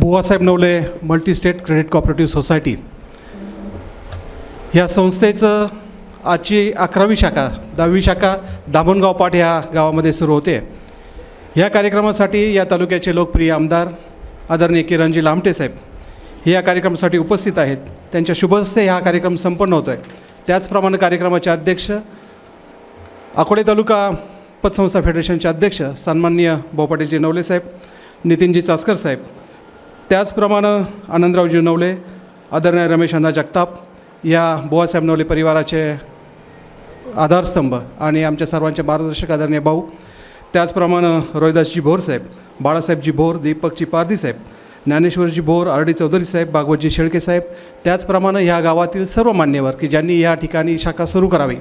Buwasaheb Navale multi state credit cooperative society. या संस्थेचं आजची अकरावी शाखा दहावी शाखा दामणगाव पाठ ह्या गावामध्ये सुरू होते. या कार्यक्रमासाठी या तालुक्याचे लोकप्रिय आमदार आदरणीय किरणजी लामटे साहेब हे या कार्यक्रमासाठी उपस्थित आहेत. त्यांच्या शुभहस्ते हा कार्यक्रम संपन्न होतो आहे त्याचप्रमाणे कार्यक्रमाचे अध्यक्ष अकोले तालुका पतसंस्था फेडरेशनचे अध्यक्ष सन्माननीय भाऊ नवले साहेब नितीनजी चासकर साहेब त्याचप्रमाणे आनंदरावजी नवले आदरणीय रमेश अण्णा जगताप या बुवासाहेब नवले परिवाराचे आधारस्तंभ आणि आमच्या सर्वांचे मार्गदर्शक आदरणीय भाऊ त्याचप्रमाणे रोहिदासजी भोरसाहेब बाळासाहेबजी भोर दीपकजी पारदीसाहेब ज्ञानेश्वरजी भोर आरडी चौधरी साहेब भागवतजी शेळके साहेब त्याचप्रमाणे ह्या गावातील सर्व मान्यवर की ज्यांनी या ठिकाणी शाखा सुरू करावी.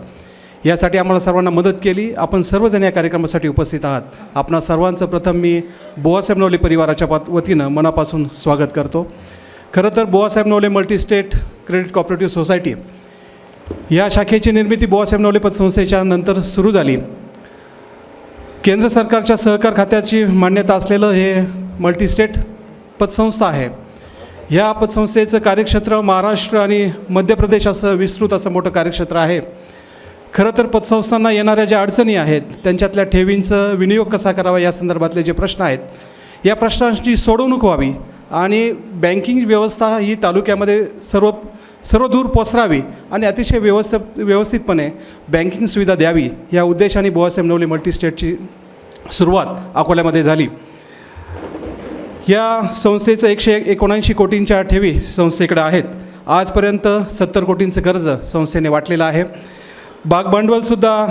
यासाठी आम्हाला सर्वांना मदत केली. आपण सर्वजण या कार्यक्रमासाठी उपस्थित आहात. आपणा सर्वांचं प्रथम मी बुवासाहेब नवले परिवाराच्या पात वतीनं मनापासून स्वागत करतो. खरं तर Buwasaheb Navale multistate credit cooperative society या शाखेची निर्मिती बुवासाहेब नवले पतसंस्थेच्या नंतर सुरू झाली. केंद्र सरकारच्या सहकार खात्याची मान्यता असलेलं हे मल्टीस्टेट पतसंस्था आहे. या पतसंस्थेचं कार्यक्षेत्र महाराष्ट्र आणि मध्य प्रदेश असं विस्तृत असं मोठं कार्यक्षेत्र आहे. खरं तर पतसंस्थांना येणाऱ्या ज्या अडचणी आहेत त्यांच्यातल्या ठेवींचं विनियोग कसा करावा या संदर्भातले जे प्रश्न आहेत या प्रश्नांची सोडवणूक व्हावी आणि बँकिंग व्यवस्था ही तालुक्यामध्ये सर्व सर्व दूर पसरावी आणि अतिशय व्यवस्थ व्यवस्थितपणे बँकिंग सुविधा द्यावी या उद्देशाने बुवासाहेब नवले मल्टीस्टेटची सुरुवात अकोल्यामध्ये झाली. या संस्थेचं एकशे एकोणऐंशी कोटींच्या ठेवी संस्थेकडे आहेत. आजपर्यंत सत्तर कोटींचं कर्ज संस्थेने वाटलेलं आहे. भागभांडवलसुद्धा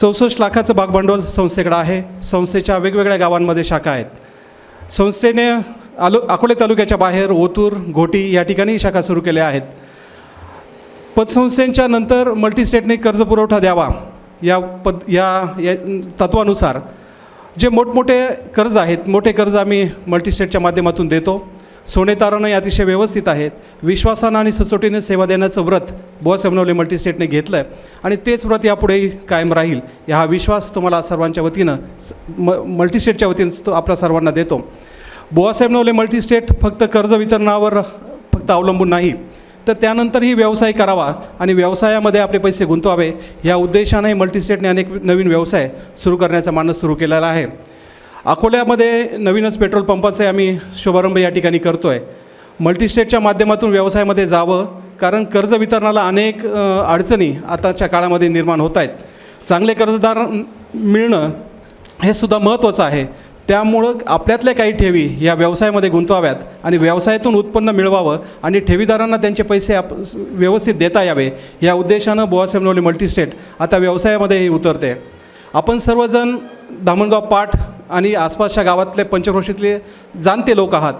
चौसष्ट लाखाचं भागभांडवल संस्थेकडं आहे. संस्थेच्या वेगवेगळ्या गावांमध्ये शाखा आहेत. संस्थेने आलो अकोले तालुक्याच्या बाहेर ओतूर घोटी या ठिकाणी शाखा सुरू केल्या आहेत. पतसंस्थेच्या नंतर मल्टीस्टेटने कर्ज पुरवठा द्यावा या पद या या तत्वानुसार जे मोठमोठे कर्ज आहेत मोठे कर्ज आम्ही मल्टीस्टेटच्या माध्यमातून देतो. सोने तारणं अतिशय व्यवस्थित आहेत. विश्वासानं आणि सचोटीने सेवा देण्याचं व्रत बॉस एमनवले मल्टीस्टेटने घेतलं आहे आणि तेच व्रत यापुढेही कायम राहील या हा विश्वास तुम्हाला सर्वांच्या वतीनं म मल्टीस्टेटच्या वतीनं तो आपल्या सर्वांना देतो. बुवासाहेब एमनवले मल्टीस्टेट फक्त कर्ज वितरणावर फक्त अवलंबून नाही तर त्यानंतरही व्यवसाय करावा आणि व्यवसायामध्ये आपले पैसे गुंतवावे या उद्देशाने मल्टीस्टेटने अनेक नवीन व्यवसाय सुरू करण्याचा मानस सुरू केलेला आहे. अकोल्यामध्ये नवीनच पेट्रोल पंपाचे आम्ही शुभारंभ या ठिकाणी करतो आहे मल्टीस्टेटच्या माध्यमातून व्यवसायामध्ये जावं कारण कर्ज वितरणाला अनेक अडचणी आताच्या काळामध्ये निर्माण होत आहेत. चांगले कर्जदार मिळणं हे सुद्धा महत्त्वाचं आहे. त्यामुळं आपल्यातल्या काही ठेवी या व्यवसायामध्ये गुंतवाव्यात आणि व्यवसायातून उत्पन्न मिळवावं आणि ठेवीदारांना त्यांचे पैसे आप व्यवस्थित देता यावे या उद्देशानं बोआसेमनोली मल्टीस्टेट आता व्यवसायामध्येही उतरते. आपण सर्वजण धामणगाव पाठ आणि आसपासच्या गावातले पंचक्रोशीतले जाणते लोक आहात.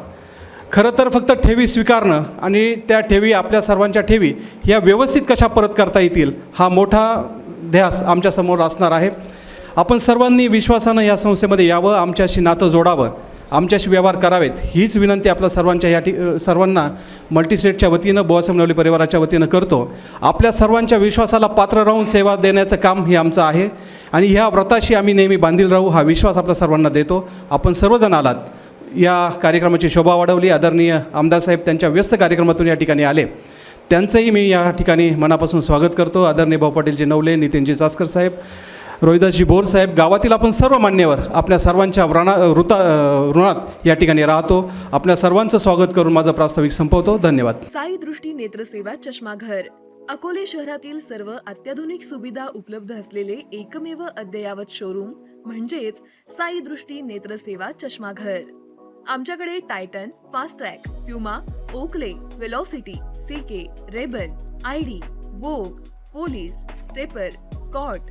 खरं तर फक्त ठेवी स्वीकारणं आणि त्या ठेवी आपल्या सर्वांच्या ठेवी ह्या व्यवस्थित कशा परत करता येतील हा मोठा ध्यास आमच्यासमोर असणार आहे. आपण सर्वांनी विश्वासानं या संस्थेमध्ये यावं आमच्याशी नातं जोडावं. आमच्याशी व्यवहार करावेत. हीच विनंती आपल्या सर्वांच्या या ठि सर्वांना मल्टीस्टेटच्या वतीनं बुवासाहेब नवले परिवाराच्या वतीनं करतो. आपल्या सर्वांच्या विश्वासाला पात्र राहून सेवा देण्याचं काम हे आमचं आहे आणि ह्या व्रताशी आम्ही नेहमी बांधील राहू हा विश्वास आपल्या सर्वांना देतो. आपण सर्वजण आलात. या कार्यक्रमाची शोभा वाढवली. आदरणीय आमदार साहेब त्यांच्या व्यस्त कार्यक्रमातून या ठिकाणी आले. त्यांचंही मी या ठिकाणी मनापासून स्वागत करतो. आदरणीय भाऊ पाटीलजी नवले नितीनजी चासकर साहेब रोहिदासजी बोर साहेब गावातील आपण सर्व मान्यवर आपल्या सर्वांच्या व्रणा ऋता ऋणात या ठिकाणी राहतो. आपल्या सर्वांचं स्वागत करून माझं प्रास्ताविक संपवतो. धन्यवाद. साई दृष्टी नेत्रसेवा चष्माघर अकोले शहरातील सर्व अत्याधुनिक सुविधा उपलब्ध असलेले एकमेव अद्ययावत शोरूम म्हणजेच साई दृष्टी नेत्रसेवा चष्माघर आमच्याकडे Titan Fastrack Puma Oakley Velocity CK Rayban ID Vogue Police Stepper Scott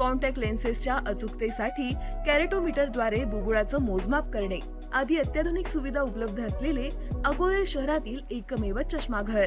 contact लेन्सेसच्या अचूकतेसाठी कॅरेटोमीटरद्वारे बुबुळाचं मोजमाप करणे. आदी अत्याधुनिक सुविधा उपलब्ध असलेले अकोले शहरातील एकमेव चष्माघर.